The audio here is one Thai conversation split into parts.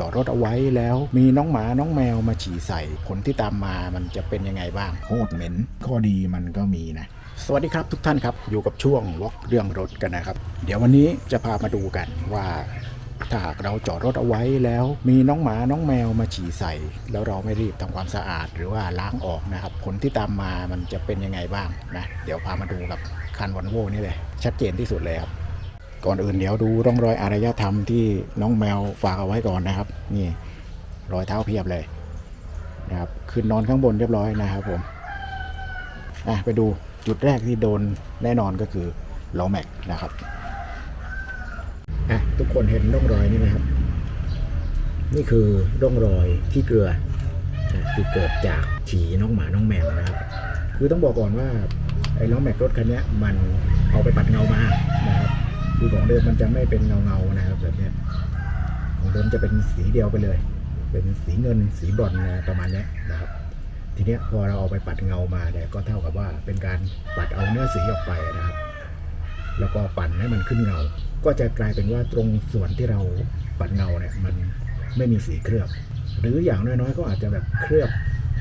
จอดรถเอาไว้แล้วมีน้องหมาน้องแมวมาฉี่ใส่ ผลที่ตามมามันจะเป็นยังไงบ้างโคตรเหม็นข้อดีมันก็มีนะ สวัสดีครับทุกท่านครับ อยู่กับช่วงวอกเรื่องรถกันนะครับ เดี๋ยววันนี้จะพามาดูกันว่าถ้าหากเราจอดรถเอาไว้แล้ว มีน้องหมาน้องแมวมาฉี่ใส่ แล้วเราไม่รีบทำความสะอาดหรือว่าล้างออกนะครับผลที่ตามมามันจะเป็นยังไงบ้างนะเดี๋ยวพามาดูกับคันวันโวนี่เลยชัดเจนที่สุดเลยครับ ก่อนอื่นเดี๋ยวดูร่องรอยอารยธรรมที่น้องแมวฝากเอาไว้ก่อนนะครับ นี่รอยเท้าเพียบเลยนะครับขึ้นนอนข้างบนเรียบร้อยนะครับผมอะไปดูจุดแรกที่โดนแน่นอนก็คือล้อแม็กนะครับอะทุกคนเห็นร่องรอยนี่ไหมครับ นี่คือร่องรอยที่เกลือที่เกิดจากฉี่น้องหมาน้องแมวนะครับ คือต้องบอกก่อนว่าไอ้ล้อแม็กรถคันนี้มันเอาไปปัดเงามานะ คือของเดิมมันจะไม่เป็นเงาเงาๆนะครับแบบนี้ของเดิมจะเป็นสีเดียวไปเลย เป็นสีเงินสีบรอนซ์นะประมาณนี้นะครับ ทีนี้พอเราเอาไปปัดเงามาเนี่ยก็เท่ากับว่าเป็นการปัดเอาเนื้อสีออกไปนะครับ แล้วก็ปั่นให้มันขึ้นเงา ก็จะกลายเป็นว่าตรงส่วนที่เราปัดเงาเนี่ยมันไม่มีสีเคลือบ หรืออย่างน้อยๆก็อาจจะแบบเคลือบ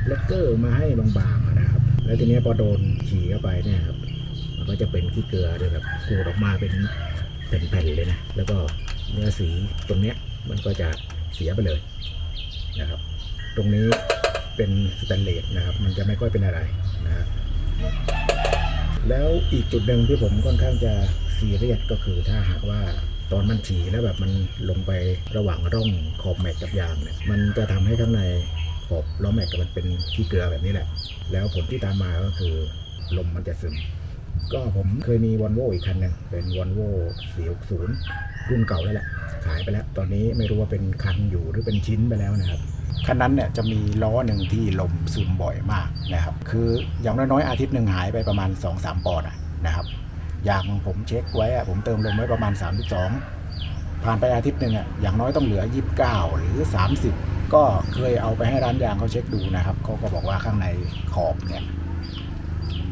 เลกเกอร์มาให้บางๆนะครับ แล้วทีนี้พอโดนฉี่เข้าไปเนี่ยครับมันก็จะเป็นขี้เกลือเลยแบบขูดออกมาเป็น เป็นแผ่นเลยนะ แล้วก็เนื้อสีตรงเนี้ยมันก็จะเสียไปเลยนะครับ ตรงนี้เป็นสแตนเลสนะครับ มันจะไม่ค่อยเป็นอะไรนะครับแล้วอีกจุดหนึ่งที่ผมค่อนข้างจะซีเรียสก็คือถ้าหากว่าตอนมันฉี่แล้วแบบมันลงไประหว่างร่องขอบแม็กกับยางเนี่ยมันจะทำให้ข้างในขอบล้อแม็กกับมันเป็นขี้เกลือแบบนี้แหละ แล้วผลที่ตามมาก็คือลมมันจะซึม ก็ผมเคยมีวอลโวอีกคันหนึ่งเป็นวอลโว460 รุ่นเก่าแล้วแหละ ขายไปแล้ว ตอนนี้ไม่รู้ว่าเป็นคันอยู่หรือเป็นชิ้นไปแล้วนะครับคันนั้นเนี่ยจะมีล้อหนึ่งที่ลมซึมบ่อยมากนะครับ คืออย่างน้อยๆอาทิตย์หนึ่งหายไปประมาณ 2-3 ปอนด์นะครับ อย่างผมเช็คไว้อะผมเติมลมไว้ประมาณ 32 ผ่านไปอาทิตย์หนึ่งอะอย่างน้อยต้องเหลือ 29 หรือ 30 ก็เคยเอาไปให้ร้านยางเขาเช็คดูนะครับเขาก็บอกว่าข้างในขอบเนี่ย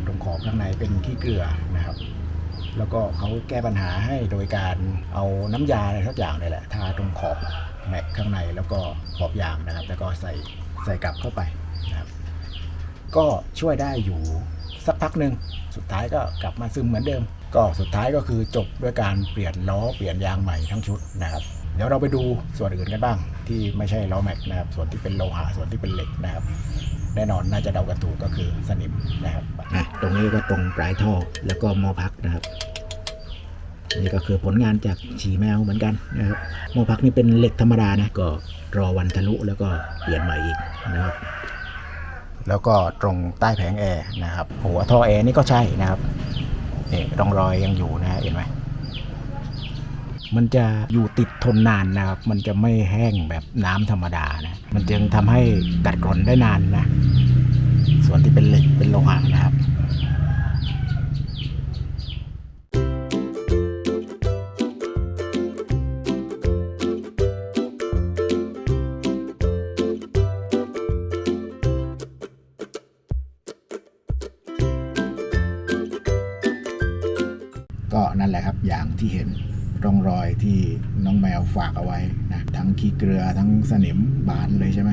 ตรงขอบข้างในเป็นขี้เกลือนะครับ แล้วก็เขาแก้ปัญหาให้โดยการเอาน้ำยาอะไรทุกอย่างเนี่ยแหละทาตรงขอบแม็กข้างในแล้วก็ขอบยางนะครับ แล้วก็ใส่ใส่กลับเข้าไปนะครับ ก็ช่วยได้อยู่สักพักหนึ่งสุดท้ายก็กลับมาซึมเหมือนเดิม ก็สุดท้ายก็คือจบด้วยการเปลี่ยนล้อเปลี่ยนยางใหม่ทั้งชุดนะครับ เดี๋ยวเราไปดูส่วนอื่นกันบ้าง ที่ไม่ใช่ล้อแม็กนะครับ ส่วนที่เป็นโลหะส่วนที่เป็นเหล็กนะครับ แน่นอนน่าจะเดากันถูกก็คือสนิมนะครับอะตรงนี้ก็ตรงปลายท่อแล้วก็หมอพักนะครับ นี่ก็คือผลงานจากฉีแมวเหมือนกันนะครับหมอพักนี่เป็นเหล็กธรรมดานะก็รอวันทะลุแล้วก็เปลี่ยนใหม่อีกนะครับแล้วก็ตรงใต้แผงแอร์นะครับหัวท่อแอร์นี่ก็ใช่นะครับนี่ร่องรอยยังอยู่นะเห็นไหม มันจะอยู่ติดทนนานนะครับ มันจะไม่แห้งแบบน้ำธรรมดานะ มันจึงทำให้กัดกร่อนได้นานนะ ส่วนที่เป็นเหล็กเป็นโลหะนะครับก็นั่นแหละครับอย่างที่เห็น ร่องรอยที่น้องแมวฝากเอาไว้นะทั้งขี้เกลือทั้งสนิมบานเลยใช่ไหม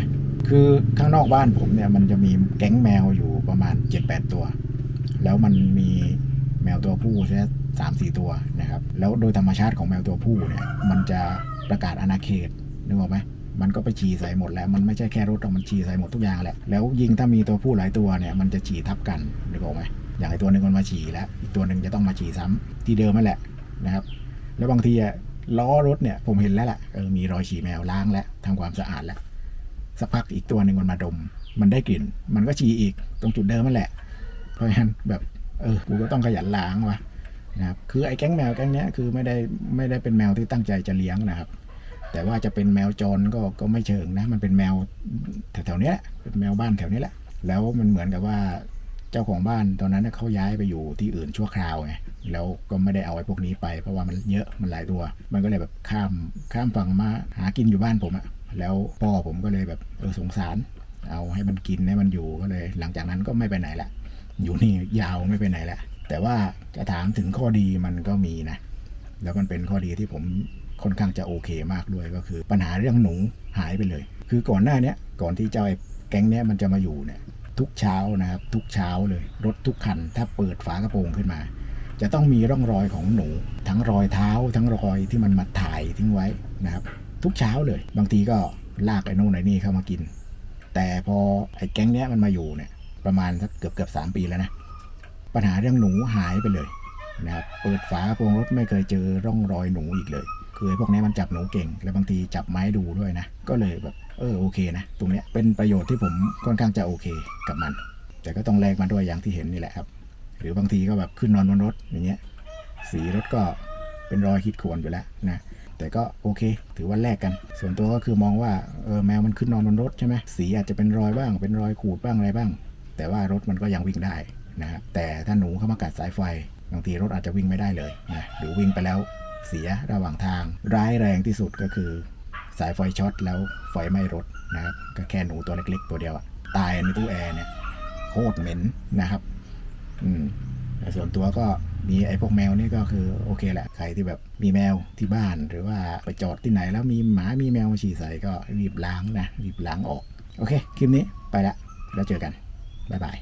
คือข้างนอกบ้านผมเนี่ยมันจะมีแก๊งแมวอยู่ประมาณ 7-8 ตัว แล้วมันมีแมวตัวผู้แค่สามสี่ตัวนะครับ แล้วโดยธรรมชาติของแมวตัวผู้เนี่ย มันจะประกาศอาณาเขตนึกออกไหมมันก็ไปฉี่ใส่หมดแล้ว มันไม่ใช่แค่รถหรอกมันฉี่ใส่หมดทุกอย่างแหละ แล้วยิ่งถ้ามีตัวผู้หลายตัวเนี่ย มันจะฉี่ทับกันนึกออกไหมอย่างไอตัวหนึ่งมันมาฉี่แล้ว อีกตัวหนึ่งจะต้องมาฉี่ซ้ำที่เดิมนั่นแหละนะครับ แล้วบางทีอะล้อรถเนี่ยผมเห็นแล้วแหละเออมีรอยฉี่แมวล้างแล้วทำความสะอาดแล้วสักพักอีกตัวหนึ่งมันมาดม มันได้กลิ่น มันก็ฉี่อีกตรงจุดเดิมนั่นแหละ เพราะฉะนั้นแบบเออกูก็ต้องขยันล้างวะนะครับคือไอ้แก๊งแมวแก๊งเนี้ยคือไม่ได้ไม่ได้เป็นแมวที่ตั้งใจจะเลี้ยงนะครับ แต่ว่าจะเป็นแมวจรก็ก็ไม่เชิงนะ มันเป็นแมวแถวๆเนี้ยเป็นแมวบ้านแถวนี้แหละ แล้วมันเหมือนกับว่า จ้าของบ้านตอนนั้นเขาย้ายไปอยู่ที่อื่นชั่วคราวไงแล้วก็ไม่ได้เอาไอ้พวกนี้ไปเพราะว่ามันเยอะมันหลายตัว มันก็เลยแบบข้ามข้ามฝั่งมาหากินอยู่บ้านผมอะแล้วพ่อผมก็เลยแบบเออสงสาร เอาให้มันกินให้มันอยู่ก็เลย หลังจากนั้นก็ไม่ไปไหนละอยู่นี่ยาวไม่ไปไหนละแต่ว่าจะถามถึงข้อดีมันก็มีนะ แล้วมันเป็นข้อดีที่ผมค่อนข้างจะโอเคมากด้วยก็คือ ปัญหาเรื่องหนูหายไปเลย คือก่อนหน้าเนี้ยก่อนที่เจ้าไอ้แก๊งเนี้ยมันจะมาอยู่เนี่ย ทุกเช้านะครับ ทุกเช้าเลย รถทุกคัน ถ้าเปิดฝากระโปรงขึ้นมา จะต้องมีร่องรอยของหนู ทั้งรอยเท้า ทั้งรอยที่มันมาถ่ายทิ้งไว้นะครับ ทุกเช้าเลย บางทีก็ลากไอ้โน่นไอ้นี่เข้ามากิน แต่พอไอ้แก๊งเนี้ยมันมาอยู่เนี่ย ประมาณสักเกือบเกือบสามปีแล้วนะปัญหาเรื่องหนูหายไปเลยนะครับเปิดฝากระโปรงรถไม่เคยเจอร่องรอยหนูอีกเลย คือไอ้พวกนี้มันจับหนูเก่ง และบางทีจับไม้ดูด้วยนะ ก็เลยแบบ เออโอเคนะตรงเนี้ยเป็นประโยชน์ที่ผมค่อนข้างจะโอเคกับมัน แต่ก็ต้องแลกมาด้วยอย่างที่เห็นนี่แหละครับ หรือบางทีก็แบบขึ้นนอนบนรถอย่างเงี้ยสีรถก็เป็นรอยขีดข่วนอยู่แล้วนะแต่ก็โอเค ถือว่าแลกกัน ส่วนตัวก็คือมองว่าเออแมวมันขึ้นนอนบนรถใช่ไหมสีอาจจะเป็นรอยบ้าง เป็นรอยขูดบ้างอะไรบ้าง แต่ว่ารถมันก็ยังวิ่งได้นะครับแต่ถ้าหนูเข้ามากัดสายไฟบางทีรถอาจจะวิ่งไม่ได้เลยนะหรือวิ่งไปแล้วเสียระหว่างทางร้ายแรงที่สุดก็คือ สายไฟช็อตแล้วไฟไหม้รถนะครับ ก็แค่หนูตัวเล็กๆตัวเดียวตายในตู้แอร์เนี่ยโคตรเหม็นนะครับ อืมส่วนตัวก็มีไอ้พวกแมวนี่ก็คือโอเคแหละใครที่แบบมีแมวที่บ้าน หรือว่าไปจอดที่ไหนแล้วมีหมามีแมวมาฉี่ใส่ก็รีบล้างนะรีบล้างออก โอเค คลิปนี้ไปละแล้วเจอกันบ๊ายบาย